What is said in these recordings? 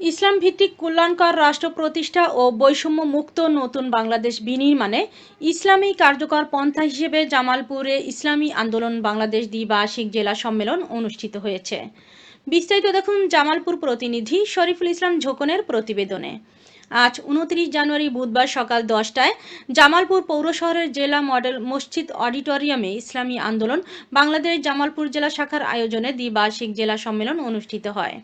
ইসলাম ভিত্তিক কল্যাণকর রাষ্ট্র প্রতিষ্ঠা ও বৈষম্য মুক্ত নতুন বাংলাদেশ বিনির্মাণে ইসলামী কার্যকর পন্থা হিসেবে জামালপুরে ইসলামী আন্দোলন বাংলাদেশ দ্বিবার্ষিক জেলা সম্মেলন অনুষ্ঠিত হয়েছে। বিস্তারিত দেখুন জামালপুর প্রতিনিধি শরীফুল ইসলাম ঝোকনের প্রতিবেদনে। আজ উনত্রিশ জানুয়ারি বুধবার সকাল দশটায় জামালপুর পৌর শহরের জেলা মডেল মসজিদ অডিটোরিয়ামে ইসলামী আন্দোলন বাংলাদেশ জামালপুর জেলা শাখার আয়োজনে দ্বিবার্ষিক জেলা সম্মেলন অনুষ্ঠিত হয়।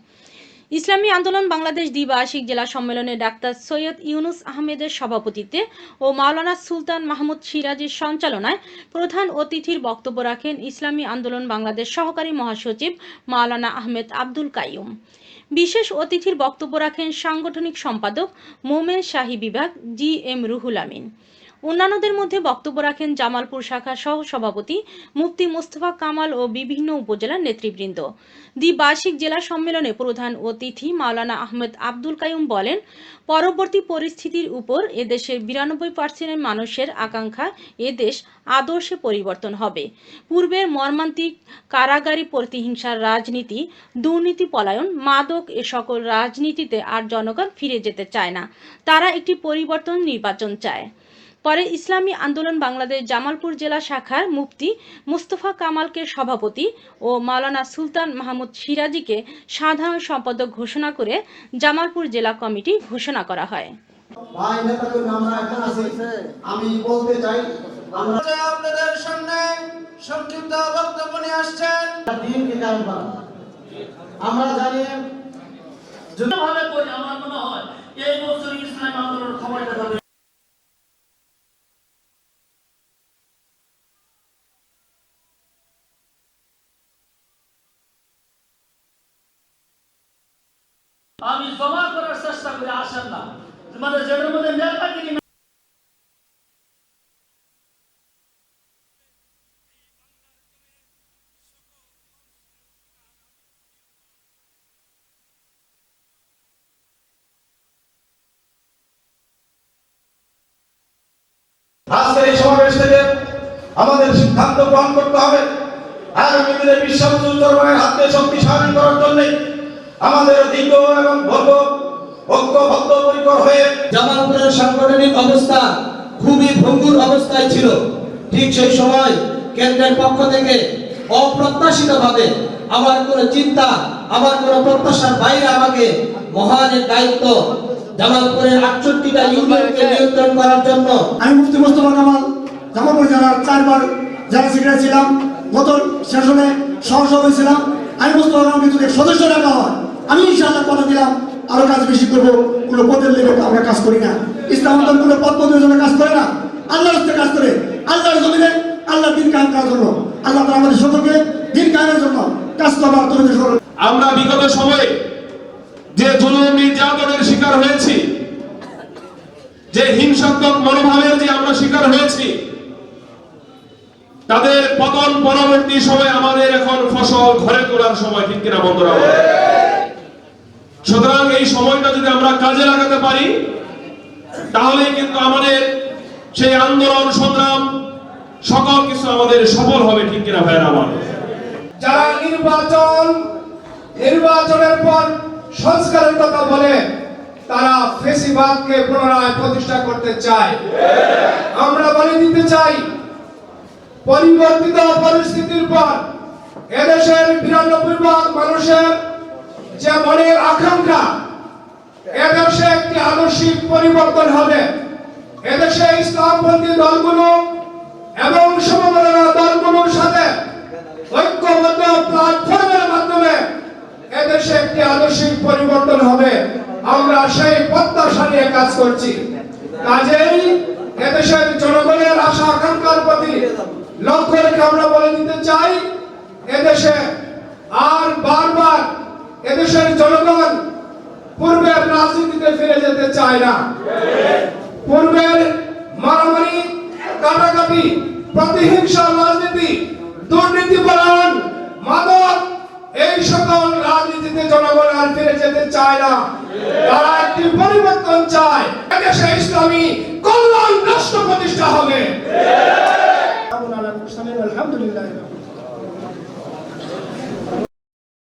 ইসলামী আন্দোলন বাংলাদেশ দ্বিবার্ষিক জেলা সম্মেলনে ডাক্তার সৈয়দ ইউনুস আহমেদের সভাপতিত্বে ও মাওলানা সুলতান মাহমুদ সিরাজের সঞ্চালনায় প্রধান অতিথির বক্তব্য রাখেন ইসলামী আন্দোলন বাংলাদেশ সহকারী মহাসচিব মাওলানা আহমেদ আব্দুল কাইয়ুম। বিশেষ অতিথির বক্তব্য রাখেন সাংগঠনিক সম্পাদক মোমেন শাহী বিভাগ জি এম রুহুল আমিন। অন্যান্যদের মধ্যে বক্তব্য রাখেন জামালপুর শাখা সহ সভাপতি মুফতি মোস্তফা কামাল ও বিভিন্ন উপজেলার নেতৃবৃন্দ। দ্বিবার্ষিক জেলা সম্মেলনে প্রধান অতিথি মাওলানা আহমেদ আব্দুল কাইয়ুম বলেন, পরবর্তী পরিস্থিতির উপর এদেশের বিরানব্বই পার্সেন্টের মানুষের আকাঙ্ক্ষা এদেশ আদর্শে পরিবর্তন হবে। পূর্বের মর্মান্তিক কারাগারি প্রতিহিংসার রাজনীতি, দুর্নীতি পলায়ন, মাদক এ সকল রাজনীতিতে আর জনগণ ফিরে যেতে চায় না। তারা একটি পরিবর্তন নির্বাচন চায়। পরে ইসলামী আন্দোলন বাংলাদেশ জামালপুর জেলা শাখার মুফতি মুস্তফা কামালকে সভাপতি ও মাওলানা সুলতান মাহমুদ সিরাজিকে সাধারণ সম্পাদক ঘোষণা করে জামালপুর জেলা কমিটি ঘোষণা করা হয়। ভাই আমরা এখন আছি আমি বলতে চাই আমরা আপনাদের সামনে সংক্ষিপ্ত বক্তব্য নিয়ে আসছেন। দিনকে আমরা জানি করি আমার মনে হয় এই বছর ইসলাম আন্দোলনের আমি জমা করার চেষ্টা করি, আসেন না। তোমাদের যেটার মধ্যে নেতাগিরি না? আজকের এই সমাবেশ থেকে আমাদের সিদ্ধান্ত গ্রহণ করতে হবে। আগামী দিনে উত্তরবঙ্গের হাতে শক্তিশালী করার জন্য আমাদের দীর্ঘ এবং ভব্য ঐক্যবদ্ধ পরিকর হয়ে জামালপুরের সাংগঠনিক অবস্থা খুবই ভঙ্গুর অবস্থায় ছিল। ঠিক সেই সময় কেন্দ্রের পক্ষ থেকে অপ্রত্যাশিতভাবে আমার কোনো চিন্তা, আমার কোনো প্রত্যাশার বাইরে আমাকে মহান দায়িত্ব জামালপুরের আটষট্টিটা ইউনিয়নকে নিয়ন্ত্রণ করার জন্য আমি মুফতি মোস্তফা কামাল, জামালপুর জেলার চারবার জেলা সেক্রেটারি ছিলাম। গত সেশনে সহসভাপতি ছিলাম। আমি কামালকে যদি সদস্য রাখা হয়। আমি ইনশাআল্লাহ কথা দিলাম, আরও কাজ বেশি করব, কোনো পদের লেগে আমরা কাজ করি না। ইসলাম আন্দোলন কোনো পদ পদের জন্য কাজ করে না। আল্লাহর হস্তে কাজ করে। আল্লাহর জমিনে আল্লাহ দিন কায়েম করার জন্য। আল্লাহ তাআলা আমাদের সকলকে দিন কায়েমের জন্য কাজ করবার তোমাদের আমরা বিগত সময়ে যে জুলুম নির্যাতনের শিকার হয়েছি, যে হিংসাত্মক মনোভাবের যে আমরা শিকার হয়েছি তাদের পতন পরবর্তী সময় আমাদের এখন ফসল ঘরে তোলার সময়, ঠিক কিনা বন্ধুরা? সুতরাং এই সময়টা যদি আমরা কাজে লাগাতে পারি, তাহলেই কিন্তু আমাদের সেই আন্দোলন, সংগ্রাম, সকল কিছু আমাদের সফল হবে, ঠিক কিনা ভাইয়ের আমার যারা নির্বাচন, নির্বাচনের পর সংস্কারের কথা বলে, তারা ফেসিবাদকে পুনরায় প্রতিষ্ঠা করতে চায় আমরা বলে দিতে চাই পরিবর্তিত পরিস্থিতির পর এদেশের বিরানব্বই ভাগ মানুষের যে মনের আকাঙ্ক্ষা, এদেশে একটি আদর্শিক পরিবর্তন হবে। এদেশে ইসলামপন্থী দলগুলো এবং সমমনা দলগুলোর সাথে ঐক্যবদ্ধ প্ল্যাটফর্মের মাধ্যমে এদেশে একটি আদর্শিক পরিবর্তন হবে। আমরা সেই প্রত্যাশা নিয়ে কাজ করছি। কাজেই এদেশের লক্ষ্য রেখে আমরা বলে দিতে চাই, এদেশে আর বারবার এদেশের জনগণ পূর্বের রাজনীতিতে ফিরে যেতে চায় না। পূর্বের মারামারি, কাটাকাটি প্রতিহিংসা রাজনীতি, দুর্নীতি পরায়ণ মাদক, এই সকল রাজনীতিতে জনগণ আর ফিরে যেতে চায় না। তারা একটি পরিবর্তন চায়। এদেশে ইসলামী কল্যাণ রাষ্ট্র প্রতিষ্ঠা হবে। elhamdülillahi rabbil